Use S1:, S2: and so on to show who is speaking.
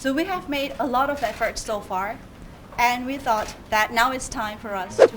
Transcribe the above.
S1: So we have made a lot of effort so far, and we thought that now it's time for us to